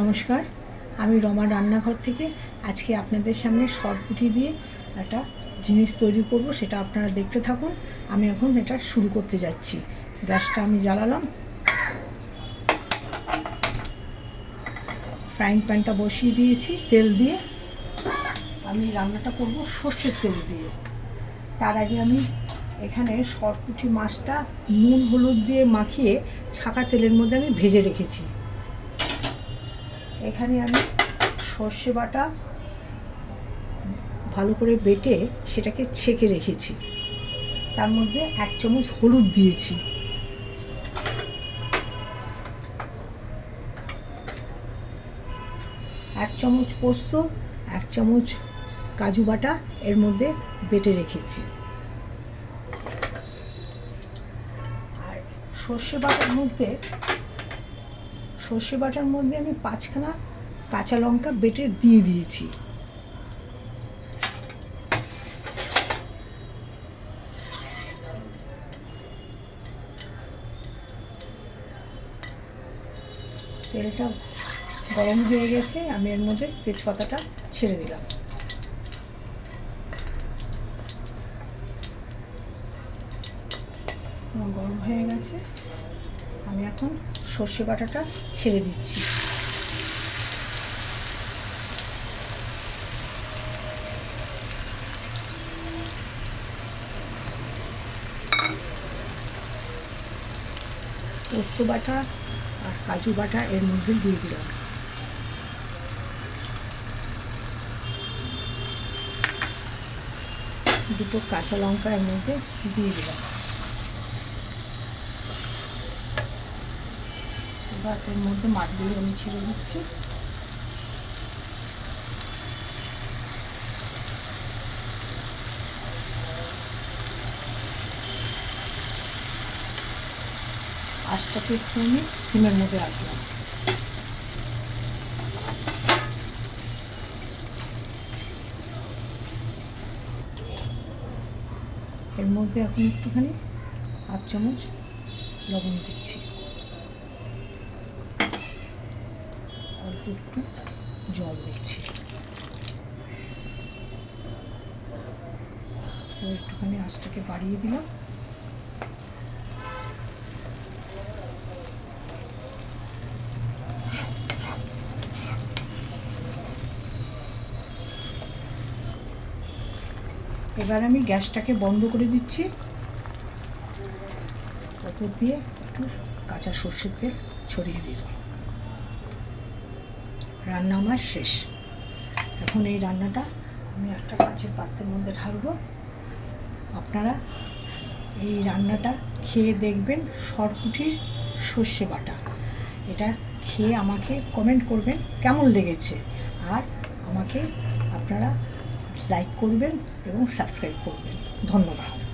নমস্কার। আমি রমা রান্নাঘর থেকে আজকে আপনাদের সামনে সরপুটি দিয়ে একটা জিনিস তৈরি করব, সেটা আপনারা দেখতে থাকুন। আমি এখন এটা শুরু করতে যাচ্ছি। গ্যাসটা আমি জ্বালালাম। ফ্রাইং প্যানটা বসিয়ে দিয়েছি তেল দিয়ে। আমি রান্নাটা করব সর্ষের তেল দিয়ে। তার আগে আমি এখানে সরপুটি মাছটা নুন, হলুদ দিয়ে মাখিয়ে ছাকা তেলের মধ্যে আমি ভেজে রেখেছি। এখানে আমি সর্ষে বাটা ভালো করে বেটে সেটাকে ছেঁকে রেখেছি। তার মধ্যে এক চামচ হলুদ দিয়েছি। এক চামচ পোস্ত, এক চামচ কাজু বাটা এর মধ্যে বেটে রেখেছি। আর সর্ষে বাটার মধ্যে সর্ষে বাটার মধ্যে আমি পাঁচখানা কাঁচা লঙ্কা বেটে দিয়ে দিয়েছি। তেলটা গরম হয়ে গেছে, আমি এর মধ্যে তেজপাতাটা ছেড়ে দিলাম। গরম হয়ে গেছে। আমি এখন সর্ষে বাটাটা ছেড়ে দিচ্ছি। পোস্ত বাটা আর কাজু বাটা এর মধ্যে দিয়ে দিলাম। দুটো কাঁচা লঙ্কা এর মধ্যে দিয়ে দিলাম। এর মধ্যে মাছগুলো আমি ছেড়ে দিচ্ছি। আঁচটাকে একটু আমি সিমের মধ্যে রাখলাম। এর মধ্যে এখন একটুখানি হাফ চামচ লবণ দিচ্ছি। একটু জল দিচ্ছি। একটুখানি আঁচটাকে বাড়িয়ে দিলাম। এবার আমি গ্যাসটাকে বন্ধ করে দিচ্ছি। ওপর দিয়ে একটু কাঁচা সর্ষের তেল ছড়িয়ে দিলাম। রান্না আমার শেষ। এখন এই রান্নাটা আমি একটা কাঁচের পাত্রের মধ্যে ঢালবো। আপনারা এই রান্নাটা খেয়ে দেখবেন সরপুটির সর্ষে বাটা। এটা খেয়ে আমাকে কমেন্ট করবেন কেমন লেগেছে। আর আমাকে আপনারা লাইক করবেন এবং সাবস্ক্রাইব করবেন। ধন্যবাদ।